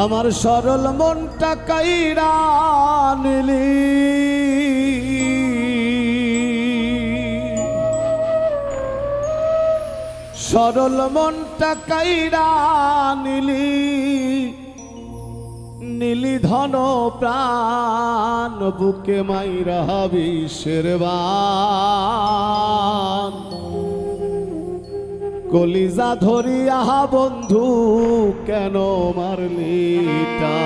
আমার সরল মনটা কাইরা নিলি। সরল মনটা কাইরা নিলি। নীলি ধন প্রাণ, বুকে মাইরা বিশ্বের বান কলিজা ধরি আহা বন্ধু কেন মারলিটা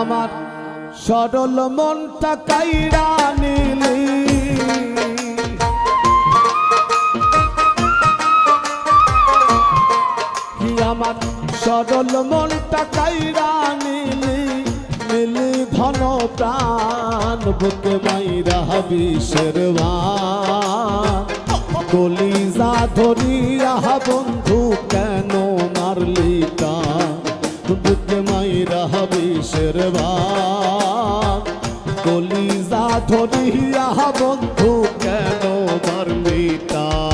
আমার সরল মনটা কাইরা নিলি। আমার সরল মনটা বুকে মাইরা বিষের কলিজা ধরিয়া বন্ধু কেন মারলি কা বুকে মাইরা বিষের কলিজা ধরিয়া বন্ধু কেন মারলি তা?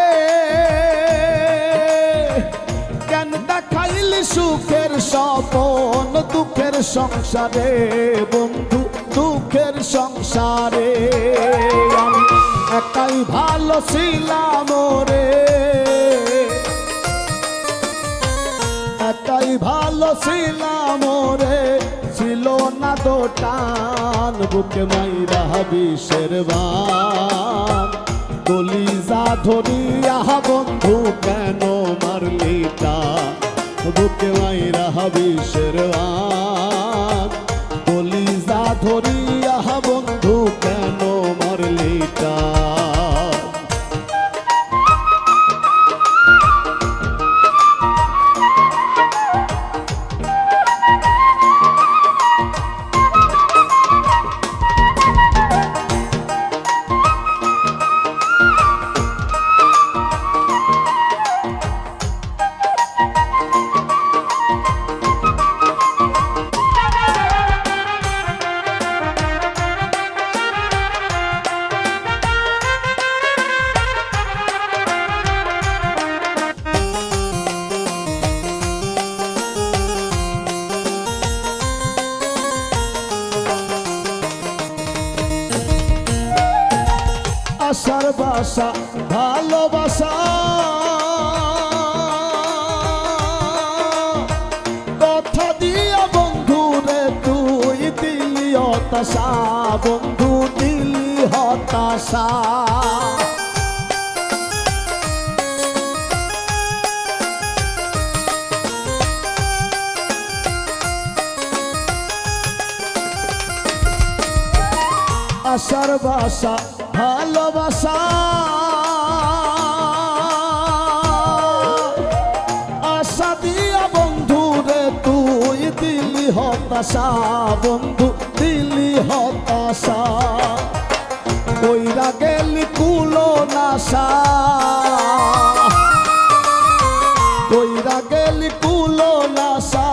স্বপন দুঃখের সংসারে, বন্ধু, দুঃখের সংসারে। আমি একাই ভালো ছিলাম রে একাই ভালো ছিলাম রে ছিল না দোটান বুকে মাইরা বিষের বান কলিজা ধরিয়া বন্ধু কেন মারলি তা বুকে মাইরা বিষের বলি যা ধরিয়া বন্ধু কেন মারলি তা আশার বাসা, ভালোবাসা। কথা দিয়া বন্ধু রে, তুই দিলি হতাশা। বন্ধু দিলি হতাশা। আশার বাসা ভালোবাসা। আশা দিয়া বন্ধু রে তুই দিলি হতাশা। বন্ধু, দিলি হতাশা। কইরা গেলি কুলো নাশা কইরা গেলি কুলো নাশা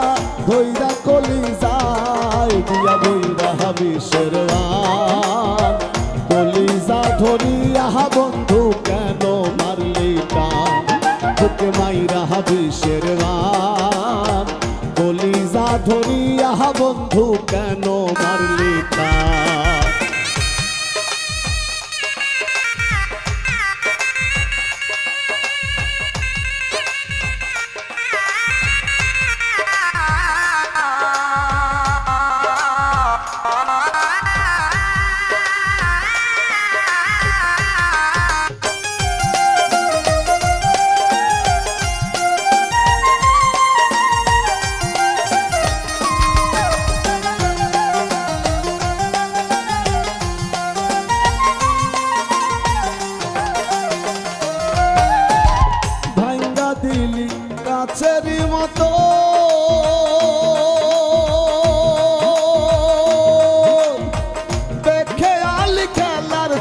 ধইরা কলি যায় দিয়া বইরা হাবিসের বুকে মাইরা হাবিসের টান কলিজা ধরিয়া বন্ধু কেন মারলি টান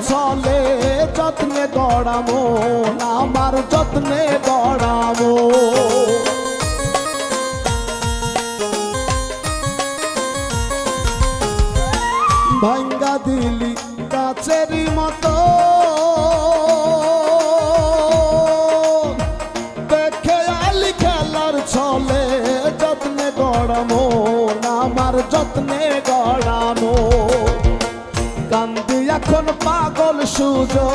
ছলে যত্নে গড়ামো আমার যত্নে গড়ামো ভাঙ্গা দিলি কাছেরই মতো। দেখে আলি খেলার ছলে, যত্নে গড়ানো আমার যত্নে গড়ানো কান্দি এখন পাগল সুজো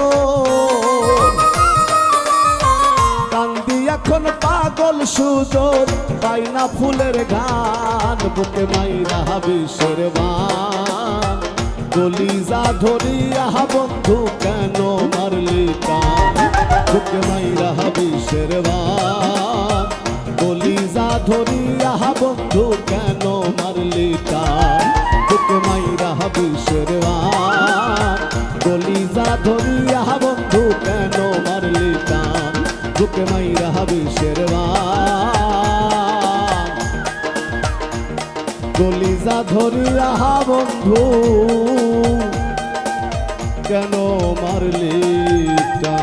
কান্দি এখন পাগল সুজোর পাই না ফুলের গান বুকে মাইরা বিষের বান। গলিজা ধরিয়া বন্ধু কেন মারলি কান বুকে মাইরা বিষের বান। গলিজা ধরিয়া বন্ধু কেন মারলি কান কলিজা ধরিয়া বন্ধু। কেন মারলি টা